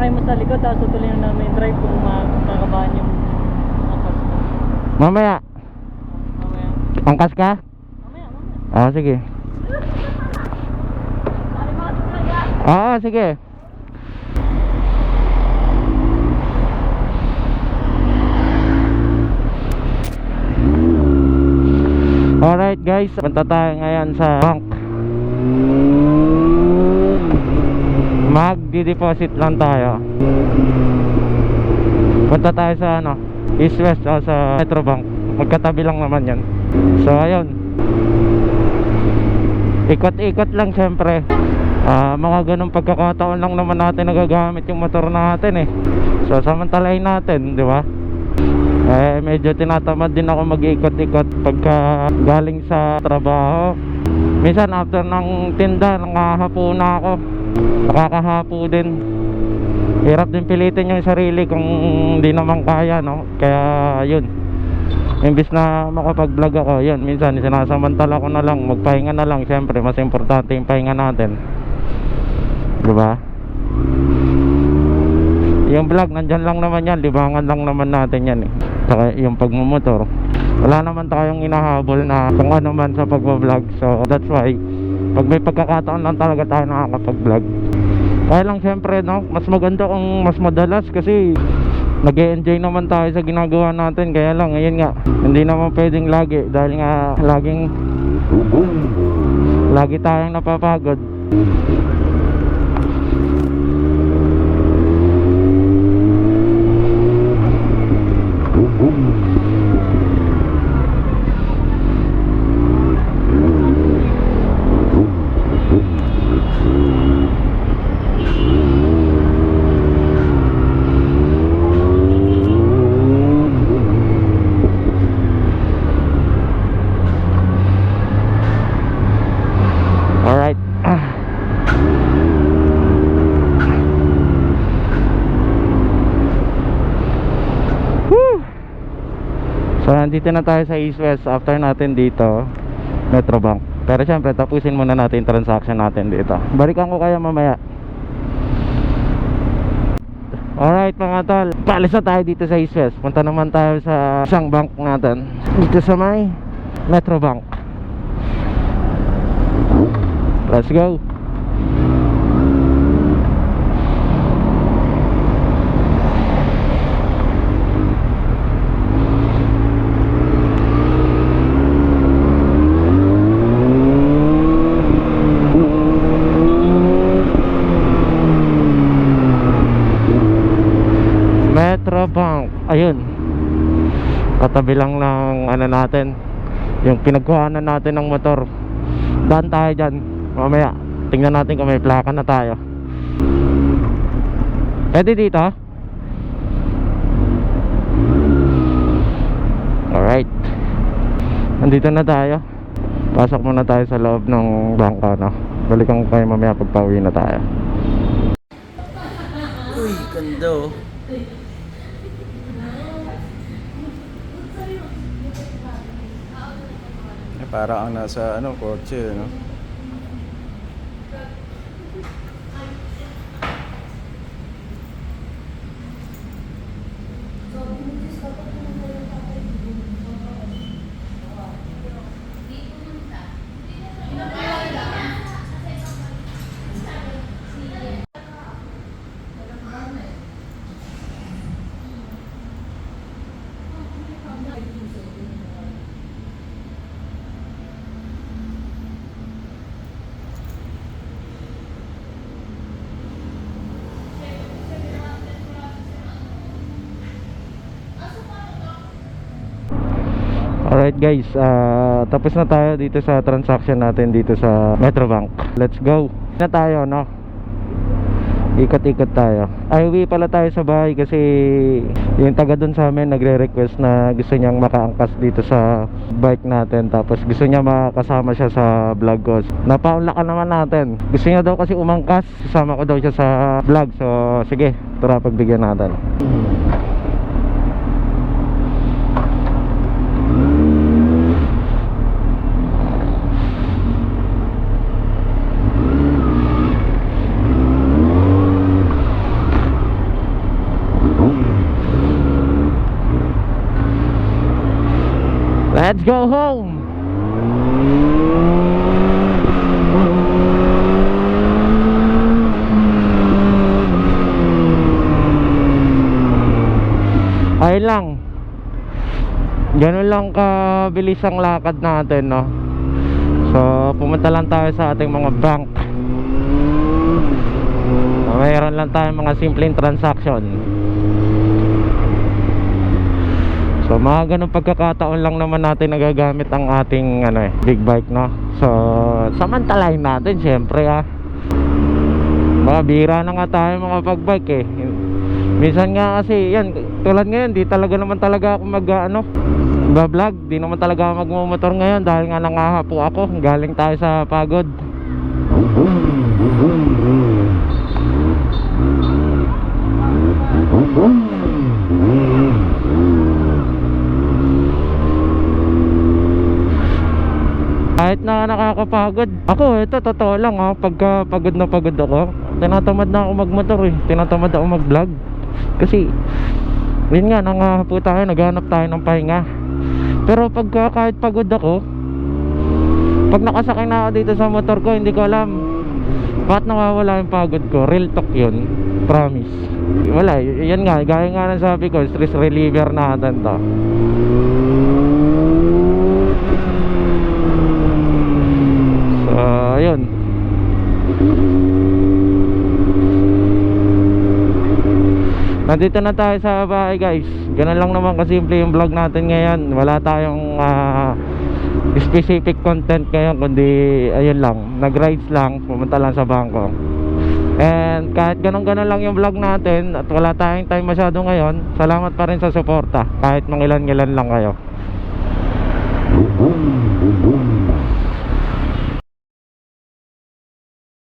sakay mo sa likod, tapos tutuloy na namin drive kung makakabahan yung angkas mo. Mamaya, Mamaya. angkas ka? Mamaya, mamaya. Ah, sige. Ah, sige. Alright guys, punta tayo ngayon sa bank. Magdi-deposit lang tayo. Punta tayo sa ano, East West o sa Metro Bank. Magkatabi lang naman yan. So ayun. Ikot-ikot lang syempre. Ah, mga ganong pagkakataon lang naman natin nagagamit yung motor natin eh. So samantalahin natin, di ba? Eh medyo tinatamad din ako mag-ikot-ikot pagka galing sa trabaho. Minsan after ng tinda, nangahapo na ako. Nakakahapo din. Hirap din pilitin yung sarili kung hindi naman kaya, no? Kaya yun. Imbis na makapag-vlog ako, yun, minsan sinasamantala ko na lang, magpahinga na lang. Siyempre, mas importante yung pahinga natin. Diba? Yung vlog, nandyan lang naman yan. Libangan lang naman natin yan eh. Saka yung pagmumotor. Wala naman tayong inahabol na kung ano man sa pagbablog. So, that's why, pag may pagkakataon lang talaga tayo nakakapag-vlog. Kaya lang syempre, no, mas maganda kung mas madalas kasi nag enjoy naman tayo sa ginagawa natin. Kaya lang, ngayon nga, hindi naman pwedeng lagi dahil nga laging lagi tayong napapagod. Alright. Woo! So nandito na tayo sa East West after natin dito Metro Bank. Pero syempre tapusin muna natin transaction natin dito. Balikan ko kaya mamaya. Alright mga tol, paalis na tayo dito sa East West. Punta naman tayo sa isang bank natin. Dito sa may Metro Bank. Let's go. Metro Bank. Ayun. Katabi lang ng ano natin. Yung pinagkuhanan natin ng motor. Daan tayo dyan. Mamaya. Tingnan natin kung may plaka na tayo. Pwede dito? Alright. Nandito na tayo. Pasok muna tayo sa loob ng bangka, no? Balikan ko kayo mamaya pag pauwi na tayo. Uy, ganda oh. Para ang nasa ano, kotse, no? Alright guys, ah, tapos na tayo dito sa transaction natin dito sa Metrobank. Let's go. Na tayo, no? Ikot-ikot tayo. Ay, uwi pala tayo sa bahay kasi yung taga dun sa amin nagre-request na gusto niyang makaangkas dito sa bike natin. Tapos gusto niya makasama siya sa vlog ko. Napaunlakan naman natin. Gusto niya daw kasi umangkas. Kasama ko daw siya sa vlog. So, sige, tara pagbigyan natin. Go home! Ayun lang. Ganun lang kabilis ang lakad natin, no? So, pumunta lang tayo sa ating mga bank. So, mayroon lang tayo mga simpleng transaction. So, mga ganun pagkakataon lang naman natin nagagamit ang ating ano eh, big bike, no? So, samantalahin natin, syempre, ah. Mga bira na nga tayo mga pagbike eh. Minsan nga kasi, yan, tulad ngayon, di talaga naman talaga ako mag, ano, vlog Di naman talaga ako magmumotor ngayon dahil nga nangahapo ako. Galing tayo sa pagod. Kahit na nakakapagod. Ako, ito totoo lang ha. Pagka pagod na pagod ako, tinatamad na ako magmotor eh. Tinatamad ako mag-vlog. Kasi, yun nga, nangahapo tayo, naghanap tayo ng pahinga. Pero pagka kahit pagod ako, pag nakasakay na ako dito sa motor ko, hindi ko alam bakit nawawala yung pagod ko. Real talk yun. Promise. Wala, yan nga, gaya nga ng sabi ko, stress reliever natin to. Ayun. Nandito na tayo sa bahay guys. Ganun lang naman kasimple yung vlog natin ngayon. Wala tayong ah, specific content ngayon Kundi ayun lang Nag-rides lang Pumunta lang sa bangko And kahit ganun-ganun lang yung vlog natin At wala tayong time masyado ngayon Salamat pa rin sa suporta Kahit mangilan-ngilan lang kayo